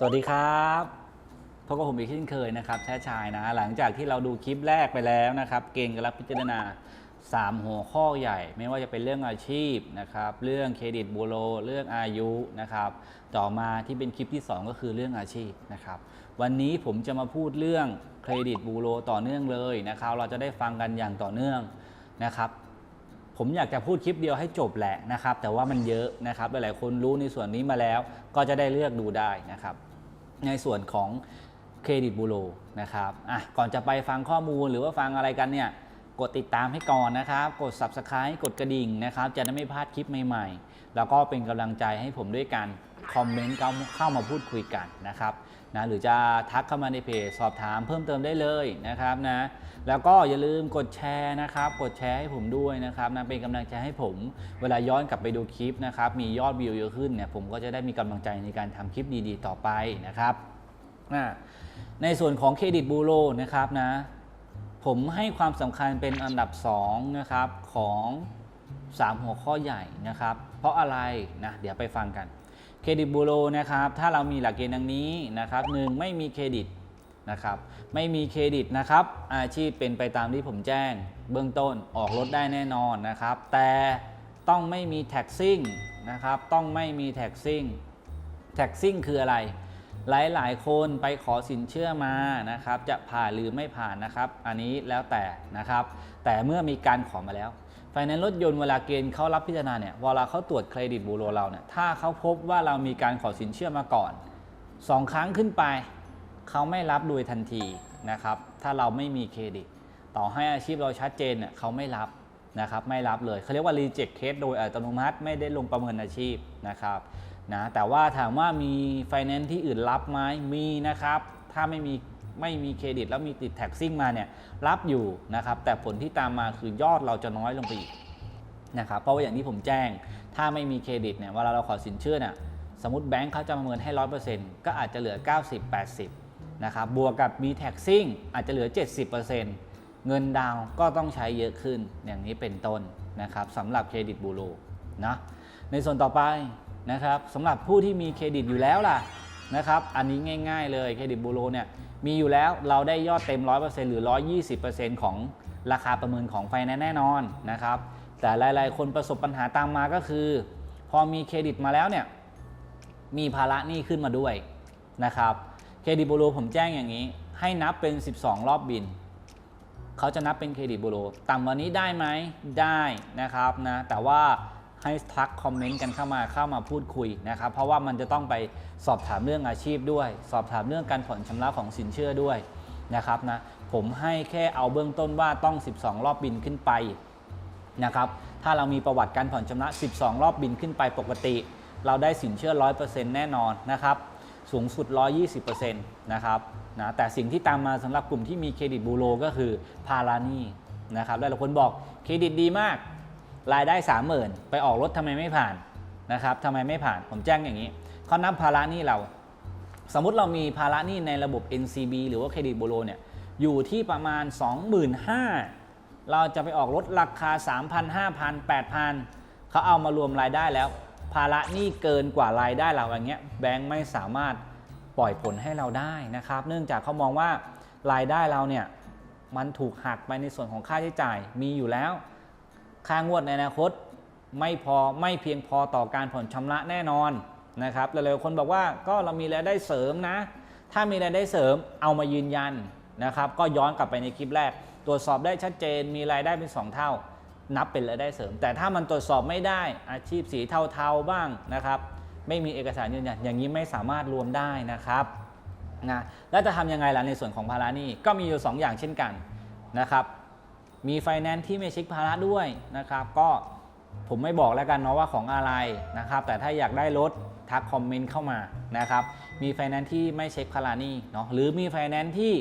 สวัสดีครับพบกับผมอีกเช่นเคยนะครับแช่ชายนะ หลังจากที่เราดูคลิปแรกไปแล้วนะครับ เกณฑ์การรับพิจารณา 3 หัวข้อใหญ่ ไม่ว่าจะเป็นเรื่องอาชีพนะครับ เรื่องเครดิตบูโร เรื่องอายุนะครับ ต่อมาที่เป็นคลิปที่ 2 ก็คือเรื่องอาชีพนะครับ วันนี้ผมจะมาพูดเรื่องเครดิตบูโรต่อเนื่องเลยนะครับ เราจะได้ฟังกันอย่างต่อเนื่องนะครับผมอยากจะพูดคลิปเดียวให้จบแหละนะครับ แต่ว่ามันเยอะนะครับ หลายๆคนรู้ในส่วนนี้มาแล้ว ก็จะได้เลือกดูได้นะครับ ในส่วนของเครดิตบูโรนะครับอะก่อนจะไปฟังข้อมูลหรือว่าฟังอะไรกันเนี่ยกดติดตามให้ก่อนนะครับ กด subscribe กดกระดิ่งนะครับ จะได้ไม่พลาดคลิปใหม่ๆ แล้วก็เป็นกำลังใจให้ผมด้วยกัน คอมเมนต์เข้าเข้ามาพูดคุยกันนะครับนะหรือจะทักเข้ามาในเพจสอบถามเพิ่มเติมได้เลยนะครับนะแล้วก็อย่าลืมกดแชร์นะครับกดแชร์ให้ผมด้วยนะครับนะเป็นกำลังใจให้ผม เวลาย้อนกลับไปดูคลิปนะครับมียอดวิวเยอะขึ้นเนี่ยผมก็จะได้มีกำลังใจในการทำคลิปดีๆ ต่อไปนะครับอ่าในส่วนของเครดิตบูโรนะครับนะผมให้ความสำคัญเป็นอันดับ2นะครับของ 3 หัวข้อใหญ่นะครับ เพราะอะไรนะเดี๋ยวไปฟังกัน เครดิตบูโรนะครับ ถ้าเรามีหลักเกณฑ์ดังนี้นะครับหนึ่งไม่มีเครดิตนะครับ ไม่มีเครดิตนะครับ อาชีพเป็นไปตามที่ผมแจ้ง เบื้องต้นออกรถได้แน่นอนนะครับ แต่ต้องไม่มีแท็กซิ่งนะครับ ต้องไม่มีแท็กซิ่ง แท็กซิ่งคืออะไร หลายๆ คนไปขอสินเชื่อมานะครับ จะผ่านหรือไม่ผ่านนะครับ อันนี้แล้วแต่นะครับ แต่เมื่อมีการขอมาแล้ว ไฟแนนซ์รถยนต์เวลาเกณฑ์เขารับพิจารณาเนี่ยเวลาเขาตรวจเครดิตบูโรเราเนี่ยถ้าเขาพบว่าเรามีการขอสินเชื่อมาก่อน2ครั้งขึ้นไปเขาไม่รับโดยทันทีนะครับ ถ้าเราไม่มีเครดิต ต่อให้อาชีพเราชัดเจนเนี่ยเขาไม่รับนะครับ ไม่รับเลยเขาเรียกว่า reject case โดยอัตโนมัติไม่ได้ลงประเมินอาชีพนะครับนะแต่ว่าถามว่ามีไฟแนนซ์ที่อื่นรับไหมมีนะครับ ถ้าไม่มี ไม่มีเครดิตแล้วมีติดแท็กซิ่งมาเนี่ยรับอยู่นะครับแต่ผลที่ตามมาคือยอดเราจะน้อยลงไปอีกนะครับเพราะว่าอย่างที่ผมแจ้ง ถ้าไม่มีเครดิตเนี่ยเวลาเราขอสินเชื่อเนี่ยสมมติแบงค์เขาจะประเมินให้ร้อยเปอร์เซ็นต์ก็อาจจะเหลือ 90-80นะครับบวกกับมีแท็กซิ่งอาจจะเหลือ 70%เงินดาวก็ต้องใช้เยอะขึ้นอย่างนี้เป็นต้นนะครับสำหรับเครดิตบูโรนะในส่วนต่อไปนะครับสำหรับผู้ที่มีเครดิตอยู่แล้วล่ะ นะครับ อันนี้ง่าย ๆ เลยเครดิตบูโรเนี่ยมีอยู่แล้วเราได้ยอดเต็ม 100%หรือ 120%ของราคาประเมินของไฟแนนซ์แน่นอนนะครับ แต่หลาย ๆ คนประสบปัญหาตามมาก็คือ พอมีเครดิตมาแล้วเนี่ยมีภาระหนี้ขึ้นมาด้วยนะครับเครดิตบูโรผมแจ้งอย่างนี้ ให้นับเป็น 12 รอบบินเขาจะนับเป็นเครดิตบูโรต่ำกว่านี้ได้ไหมได้นะครับนะแต่ว่า ให้ทักคอมเมนต์กันเข้ามาเข้ามาพูดคุยนะครับเพราะว่ามันจะต้องไปสอบถามเรื่องอาชีพด้วย สอบถามเรื่องการผ่อนชำระของสินเชื่อด้วยนะครับนะผมให้แค่เอาเบื้องต้นว่าต้อง 12 รอบบินขึ้นไปนะครับถ้าเรามีประวัติการผ่อนชำระ 12 รอบบินขึ้นไปปกติ เราได้สินเชื่อ 100%แน่นอนนะครับสูงสุด 120%นะครับนะแต่สิ่งที่ตามมาสำหรับกลุ่มที่มีเครดิตบูโรก็คือภาระหนี้นะครับหลายๆคนบอกเครดิตดีมาก รายได้ 30,000 ไปออกรถทำไมไม่ผ่านนะครับทำไมไม่ผ่านผมแจ้งอย่างนี้เขานับภาระหนี้เรา สมมุติเรามีภาระหนี้ในระบบ NCB หรือว่าเครดิตบูโรเนี่ยอยู่ที่ประมาณ 25,000เราจะไปออกรถราคา 3,000 5,000 8,000เขาเอามารวมรายได้แล้ว ภาระหนี้เกินกว่ารายได้เราอย่างเงี้ยแบงค์ไม่สามารถปล่อยผลให้เราได้นะครับ เนื่องจากเขามองว่ารายได้เราเนี่ยมันถูกหักไปในส่วนของค่าใช้จ่ายมีอยู่แล้ว ค่างวดในอนาคตไม่พอไม่เพียงพอต่อการผ่อนชำระแน่นอนนะครับหลายๆคนบอกว่าก็เรามีรายได้เสริมนะ ถ้ามีรายได้เสริมเอามายืนยันนะครับก็ย้อนกลับไปในคลิปแรก ตรวจสอบได้ชัดเจนมีรายได้เป็น 2 เท่า นับเป็นรายได้เสริม แต่ถ้ามันตรวจสอบไม่ได้อาชีพสีเทาๆบ้างนะครับไม่มีเอกสารยืนยันอย่างนี้ไม่สามารถรวมได้นะครับนะแล้วจะทำยังไงล่ะในส่วนของภาระหนี้ก็มีอยู่ 2 อย่างเช่นกันนะครับ มีไฟแนนซ์ที่ไม่เช็คภาระด้วยนะครับ ก็ผมไม่บอกแล้วกันเนาะว่าของอะไรนะครับ แต่ถ้าอยากได้รถทักคอมเมนต์เข้ามานะครับ มีไฟแนนซ์ที่ไม่เช็คภาระหนี้เนาะหรือมีไฟแนนซ์ที่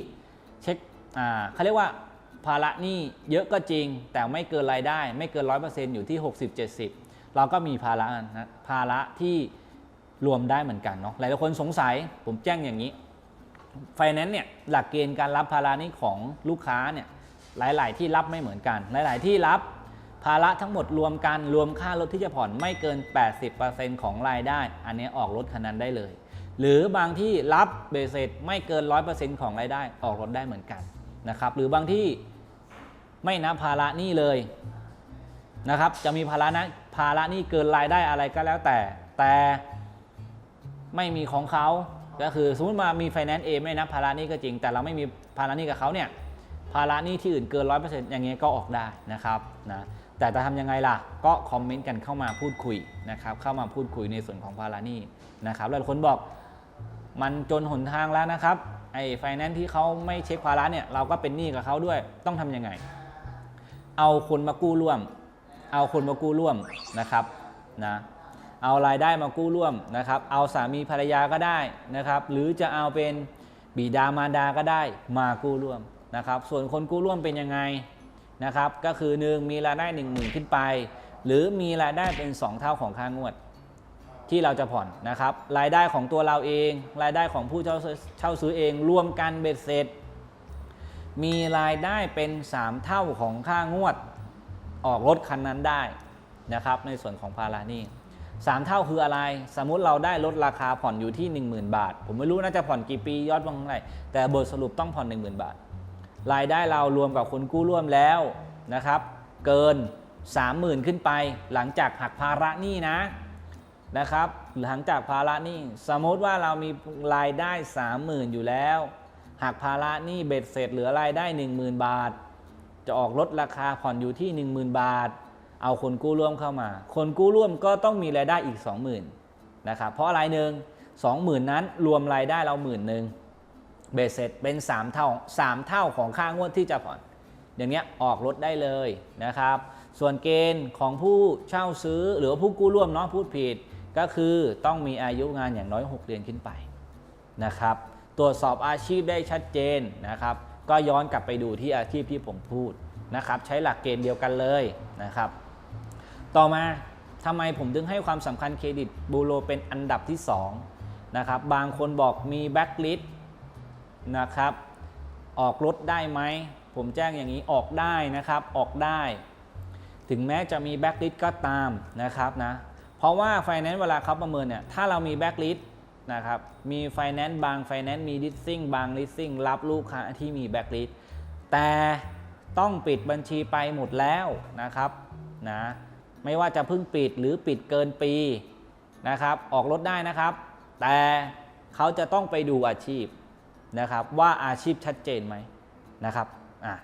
เช็คอ่าเขาเรียกว่าภาระหนี้เยอะก็จริง แต่ไม่เกินรายได้ ไม่เกิน 100%อยู่ที่ 60-70 เราก็มีภาระนะภาระที่รวมได้เหมือนกันเนาะหลายๆคนสงสัยผมแจ้งอย่างนี้ไฟแนนซ์เนี่ยหลักเกณฑ์การรับภาระหนี้ของลูกค้าเนี่ย หลาย ๆ ที่รับไม่เหมือนกัน หลาย ๆ ที่รับ ภาระทั้งหมดรวมกันรวมค่ารถที่จะผ่อนไม่เกิน 80%ของรายได้ อันนี้ออกรถคันนั้นได้เลย หรือบางที่รับเบสเสร็จไม่เกิน 100%ของรายได้ออกรถได้เหมือนกันนะครับ หรือบางที่ไม่นับภาระหนี้เลยนะครับ จะมีภาระนะภาระหนี้เกินรายได้อะไรก็แล้วแต่ แต่ไม่มีของเขาก็คือสมมติมามีไฟแนนซ์เอไม่นับภาระหนี้ก็จริง แต่เราไม่มีภาระหนี้กับเขาเนี่ยาระหนี้ที่อื่นเกิน100%อย่างเงี้ยก็ออกได้นะครับนะแต่จะทำยังไงล่ะ ก็คอมเมนต์กันเข้ามาพูดคุยนะครับเข้ามาพูดคุยในส่วนของภาระหนี้นะครับหลายคนบอกมันจนหนทางแล้วนะครับไอ้ไฟแนนซ์ที่เขาไม่เช็คภาระเนี่ยเราก็เป็นหนี้กับเขาด้วยต้องทำยังไง เอาคนมากู้ร่วม เอาคนมากู้ร่วมนะครับนะเอารายได้มากู้ร่วมนะครับ เอาสามีภรรยาก็ได้นะครับ หรือจะเอาเป็นบิดามารดาก็ได้มากู้ร่วม นะครับส่วนคนกู้ร่วมเป็นยังไงนะครับก็คือหนึ่งมีรายได้ 1 0,000 ขึ้นไป หรือมีรายได้เป็น 2 เท่าของค่างวด ที่เราจะผ่อนนะครับรายได้ของตัวเราเอง รายได้ของผู้เช่าซื้อเช่าซื้อเองรวมกันเบ็ดเสร็จ มีรายได้เป็น 3 เท่าของค่างวดออกรถคันนั้นได้นะครับในส่วนของภาระหนี้สามเท่าคืออะไร สมมุติเราได้ลดราคาผ่อนอยู่ที่ 10,000 บาท ผมไม่รู้น่าจะผ่อนกี่ปียอดบางเท่าไหร่แต่บทสรุปต้องผ่อน 10,000 บาท รายได้เรารวมกับคนกู้ร่วมแล้วนะครับ เกิน 30,000 ขึ้นไป หลังจากหักภาระหนี้นะนะครับ หลังจากภาระหนี้สมมติว่าเรามีรายได้ 30,000 อยู่แล้วหักภาระหนี้เบ็ดเสร็จเหลือรายได้ 10,000 บาท จะออกลดราคาผ่อนอยู่ที่ 10,000 บาท เอาคนกู้ร่วมเข้ามา คนกู้ร่วมก็ต้องมีรายได้อีก 20,000นะครับเพราะอะไรหนึ่ง20,000 นั้นรวมรายได้เราหมื่นหนึ่ง เบสเสร็จเป็น 3 เท่า 3 เท่าของค่างวดที่จะผ่อน อย่างเนี้ยออกรถได้เลยนะครับ ส่วนเกณฑ์ของผู้เช่าซื้อหรือว่าผู้กู้ร่วมเนาะพูดผิด ก็คือต้องมีอายุงานอย่างน้อย 6 เดือนขึ้นไปนะครับ ตรวจสอบอาชีพได้ชัดเจนนะครับ ก็ย้อนกลับไปดูที่อาชีพที่ผมพูดนะครับ ใช้หลักเกณฑ์เดียวกันเลยนะครับ ต่อมาทำไมผมถึงให้ความสำคัญเครดิตบูโรเป็นอันดับที่2นะครับบางคนบอกมีแบ็กลิสต์ นะครับ ออกรถได้ไหม ผมแจ้งอย่างนี้ออกได้นะครับ ออกได้ ถึงแม้จะมีแบ็กลิสก็ตามนะครับนะ เพราะว่าไฟแนนซ์เวลาเขาประเมินเนี่ย ถ้าเรามีแบ็กลิสนะครับ มีไฟแนนซ์บางไฟแนนซ์มีลิสซิ่งบางลิสซิ่งรับลูกค้าที่มีแบ็กลิสแต่ต้องปิดบัญชีไปหมดแล้วนะครับนะไม่ว่าจะเพิ่งปิดหรือปิดเกินปีนะครับ ออกรถได้นะครับ แต่เขาจะต้องไปดูอาชีพ นะครับว่าอาชีพชัดเจนไหมนะครับ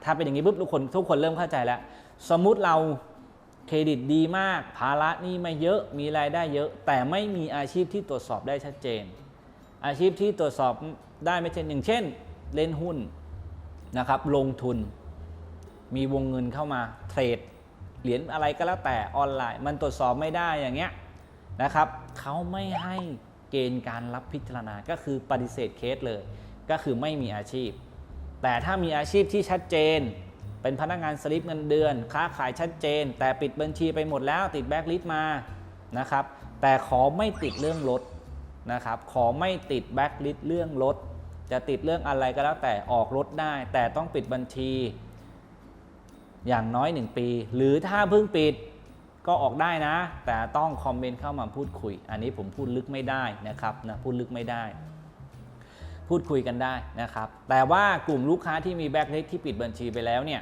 ถ้าเป็นอย่างนี้ปุ๊บทุกคนทุกคนเริ่มเข้าใจแล้ว สมมุติเราเครดิตดีมาก ภาระนี่ไม่เยอะมีรายได้เยอะ แต่ไม่มีอาชีพที่ตรวจสอบได้ชัดเจน อาชีพที่ตรวจสอบได้ไม่เช่นอย่างเช่น เล่นหุ้นนะครับลงทุน มีวงเงินเข้ามาเทรดเหรียญอะไรก็แล้วแต่ออนไลน์ มันตรวจสอบไม่ได้อย่างเงี้ยนะครับเขาไม่ให้เกณฑ์การรับพิจารณาก็คือปฏิเสธเคสเลย ก็คือไม่มีอาชีพ แต่ถ้ามีอาชีพที่ชัดเจน เป็นพนักงานสลิปเงินเดือน ค้าขายชัดเจน แต่ปิดบัญชีไปหมดแล้วติดแบ็กลิสต์มานะครับแต่ขอไม่ติดเรื่องรถนะครับขอไม่ติดแบ็กลิสต์เรื่องรถจะติดเรื่องอะไรก็แล้วแต่ออกรถได้ แต่ต้องปิดบัญชี อย่างน้อย 1 ปี หรือถ้าเพิ่งปิดก็ออกได้นะ แต่ต้องคอมเมนต์เข้ามาพูดคุย อันนี้ผมพูดลึกไม่ได้นะครับนะพูดลึกไม่ได้ พูดคุยกันได้นะครับ แต่ว่ากลุ่มลูกค้าที่มีแบ็คลิสที่ปิดบัญชีไปแล้วเนี่ย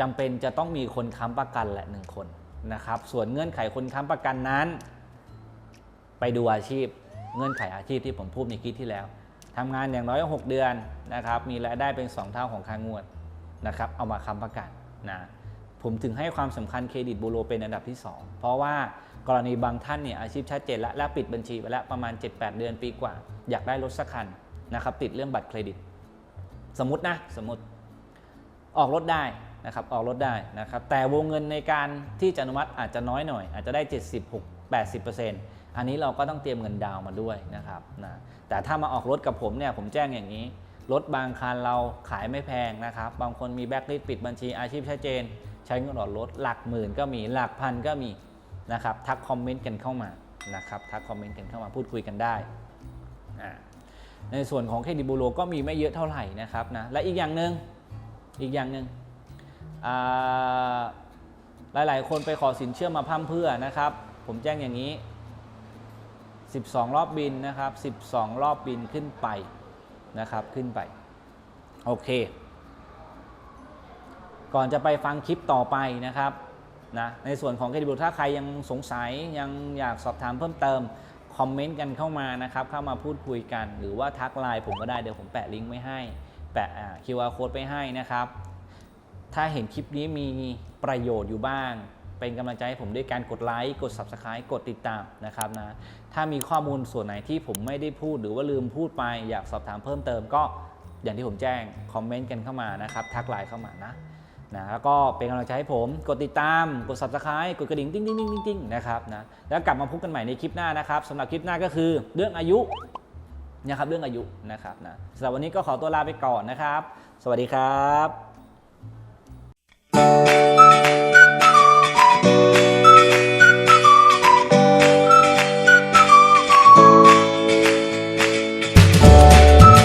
จำเป็นจะต้องมีคนค้ำประกันแหละหนึ่งคนนะครับ ส่วนเงื่อนไขคนค้ำประกันนั้น ไปดูอาชีพเงื่อนไขอาชีพที่ผมพูดในคลิปที่แล้วทำงานอย่างน้อย 6 เดือนนะครับ มีรายได้เป็น 2 เท่าของค่างวดนะครับ เอามาค้ำประกันนะ ผมถึงให้ความสำคัญเครดิตบูโรเป็นอันดับที่ 2 เพราะว่า กรณีบางท่านเนี่ยอาชีพชัดเจนแล้วและปิดบัญชีไปแล้วประมาณ 7-8 เดือนปีกว่า อยากได้รถสักคันนะครับติดเรื่องบัตรเครดิต สมมตินะสมมติออกรถได้นะครับออกรถได้นะครับแต่วงเงินในการที่จะอนุมัติอาจจะน้อยหน่อย อาจจะได้ 76 80%อันนี้เราก็ต้องเตรียมเงินดาวน์มาด้วยนะครับนะแต่ถ้ามาออกรถกับผมเนี่ยผมแจ้งอย่างนี้รถบางคันเราขายไม่แพงนะครับ บางคนมีแบ็คลิสปิดบัญชีอาชีพชัดเจน ใช้เงินออกรถหลักหมื่นก็มีหลักพันก็มี นะครับทักคอมเมนต์กันเข้ามานะครับทักคอมเมนต์กันเข้ามาพูดคุยกันได้ ในส่วนของเครดิตบูโรก็มีไม่เยอะเท่าไหร่นะครับนะและอีกอย่างหนึ่งอีกอย่างหนึ่งอ่าหลาย ๆ คนไปขอสินเชื่อมาพั่มเพื่อนะครับ ผมแจ้งอย่างนี้ 12 รอบบินนะครับ 12 รอบบินขึ้นไปนะครับขึ้นไป โอเค ก่อนจะไปฟังคลิปต่อไปนะครับ นะในส่วนของเครดิตบูถ้าใครยังสงสัยยังอยากสอบถามเพิ่มเติมคอมเมนต์กันเข้ามานะครับเข้ามาพูดคุยกัน หรือว่าทักไลน์ผมก็ได้เดี๋ยวผมแปะลิงก์ไว้ให้ แปะอ่า QR code ไปให้นะครับ ถ้าเห็นคลิปนี้มีประโยชน์อยู่บ้าง เป็นกำลังใจให้ผมด้วยการกดไลค์กด Subscribe กดติดตามนะครับนะถ้ามีข้อมูลส่วนไหนที่ผมไม่ได้พูดหรือว่าลืมพูดไปอยากสอบถามเพิ่มเติมก็อย่างที่ผมแจ้งคอมเมนต์กันเข้ามานะครับทักไลน์เข้ามานะ นะแล้วก็เป็นกำลังใจให้ผม กดติดตาม กด Subscribe กดกระดิ่งติ้งติ้งติ้งติ้งติ้งนะครับนะแล้วกลับมาพบกันใหม่ในคลิปหน้านะครับสำหรับคลิปหน้าก็คือเรื่องอายุนะครับเรื่องอายุนะครับนะสำหรับวันนี้ก็ขอตัวลาไปก่อนนะครับ สวัสดีครับ